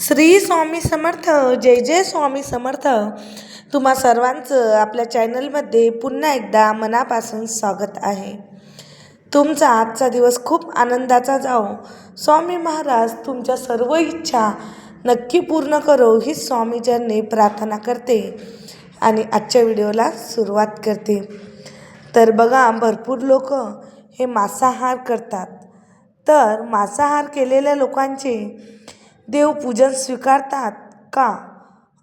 श्री स्वामी समर्थ जय जय स्वामी समर्थ. तुम्हा सर्वांचं आपल्या चॅनलमध्ये पुन्हा एकदा मनापासून स्वागत आहे. तुमचा आजचा दिवस खूप आनंदाचा जाओ. स्वामी महाराज तुमच्या सर्व इच्छा नक्की पूर्ण करो ही स्वामीचरणी प्रार्थना करते आणि आजच्या व्हिडिओला सुरुवात करते. तर बघा भरपूर लोक हे मांसाहार करतात. तर मांसाहार केलेल्या लोकांचे देवपूजन स्वीकारतात का?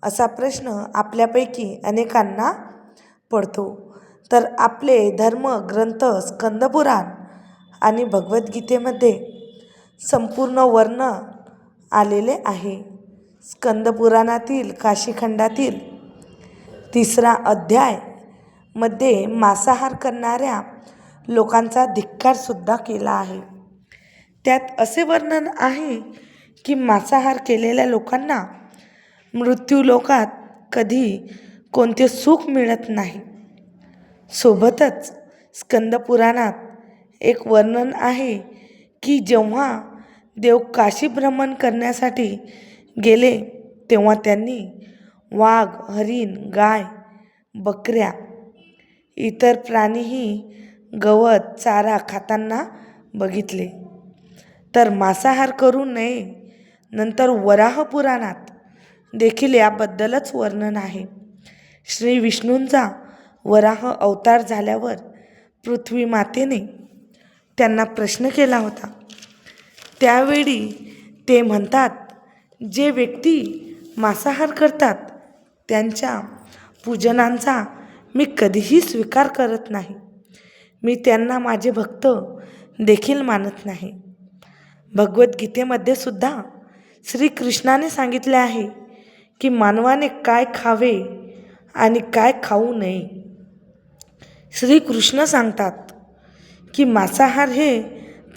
असा प्रश्न आपल्यापैकी अनेकांना पडतो. तर आपले धर्मग्रंथ स्कंदपुराण आणि भगवद्गीतेमध्ये संपूर्ण वर्ण आलेले आहे. स्कंदपुराणातील काशीखंडातील तिसरा अध्यायमध्ये मांसाहार करणाऱ्या लोकांचा धिक्कारसुद्धा केला आहे. त्यात असे वर्णन आहे की मांसाहार केलेल्या लोकांना मृत्यूलोकात कधी कोणते सुख मिळत नाही. सोबतच स्कंदपुराणात एक वर्णन आहे की जेव्हा देव काशी भ्रमण करण्यासाठी गेले तेव्हा त्यांनी वाघ हरिण गाय बकऱ्या इतर प्राणीही गवत चारा खाताना बघितले. तर मांसाहार करू नये नंतर वराह पुराणात देखील याबद्दलच वर्णन आहे. श्री विष्णूंचा वराह अवतार झाल्यावर पृथ्वी मातेने त्यांना प्रश्न केला होता. त्यावेळी ते म्हणतात जे व्यक्ती मांसाहार करतात त्यांच्या पूजनांचा मी कधीही स्वीकार करत नाही. मी त्यांना माझे भक्त देखील मानत नाही. भगवद्गीतेमध्ये सुद्धा श्रीकृष्णाने सांगितले आहे की मानवाने काय खावे आणि काय खाऊ नये. श्रीकृष्ण सांगतात की मांसाहार हे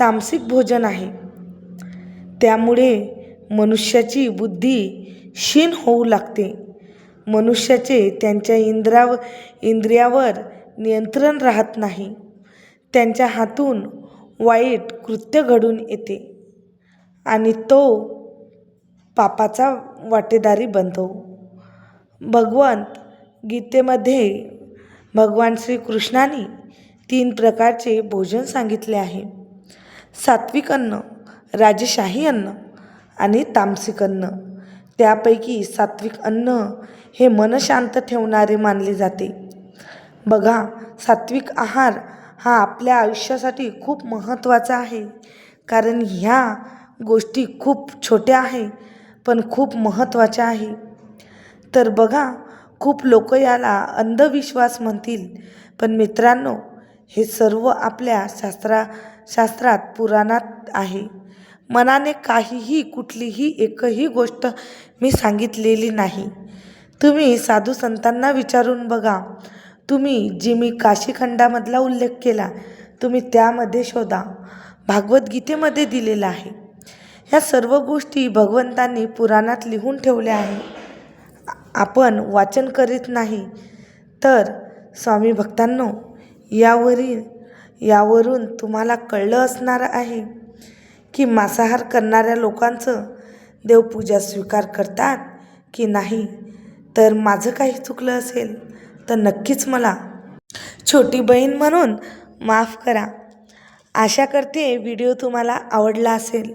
तामसिक भोजन आहे. त्यामुळे मनुष्याची बुद्धी क्षीण होऊ लागते. मनुष्याचे त्यांच्या इंद्राव इंद्रियावर नियंत्रण राहत नाही. त्यांच्या हातून वाईट कृत्य घडून येते आणि तो पापाचा वाटेदारी बनतो भगवंत गीतेमध्ये भगवान श्रीकृष्णाने तीन प्रकारचे भोजन सांगितले आहे. सात्विक अन्न राजशाही अन्न आणि तामसिक अन्न. त्यापैकी सात्विक अन्न हे मन शांत ठेवणारे मानले जाते. बघा सात्विक आहार हा आपल्या आयुष्यासाठी खूप महत्त्वाचा आहे. कारण ह्या गोष्टी खूप छोट्या आहे. पण खूप महत्त्वाच्या आहे. तर बघा खूप लोक याला अंधविश्वास म्हणतील. पण मित्रांनो हे सर्व आपल्या शास्त्रा शास्त्रात पुराणात आहे. मनाने काहीही कुठलीही एकही गोष्ट मी सांगितलेली नाही. तुम्ही साधू संतांना विचारून बघा. तुम्ही जी मी काशीखंडामधला उल्लेख केला तुम्ही त्यामध्ये शोधा. भागवद्गीतेमध्ये दिलेला आहे. ह्या सर्व गोष्टी भगवंतांनी पुराणात लिहून ठेवल्या आहे. आपण वाचन करीत नाही तर स्वामी भक्तांनो यावरील यावरून तुम्हाला कळलं असणार आहे की मांसाहार करणाऱ्या लोकांचं देवपूजा स्वीकार करतात की नाही? तर माझं काही चुकलं असेल तर नक्कीच मला छोटी बहीण म्हणून माफ करा. आशा करते व्हिडिओ तुम्हाला आवडला असेल.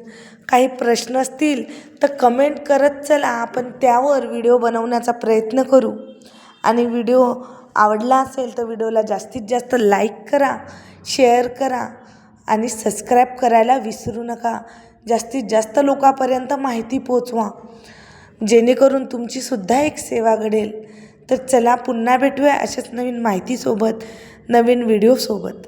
काही प्रश्न असतील तर कमेंट करत चला आपण त्यावर व्हिडिओ बनवण्याचा प्रयत्न करू. आणि व्हिडिओ आवडला असेल तर व्हिडिओला जास्तीत जास्त लाईक करा शेअर करा आणि सबस्क्राईब करायला विसरू नका. जास्तीत जास्त लोकांपर्यंत माहिती पोचवा. जेणेकरून तुमचीसुद्धा एक सेवा घडेल. तर चला पुन्हा भेटूया अशाच नवीन माहितीसोबत नवीन व्हिडिओसोबत.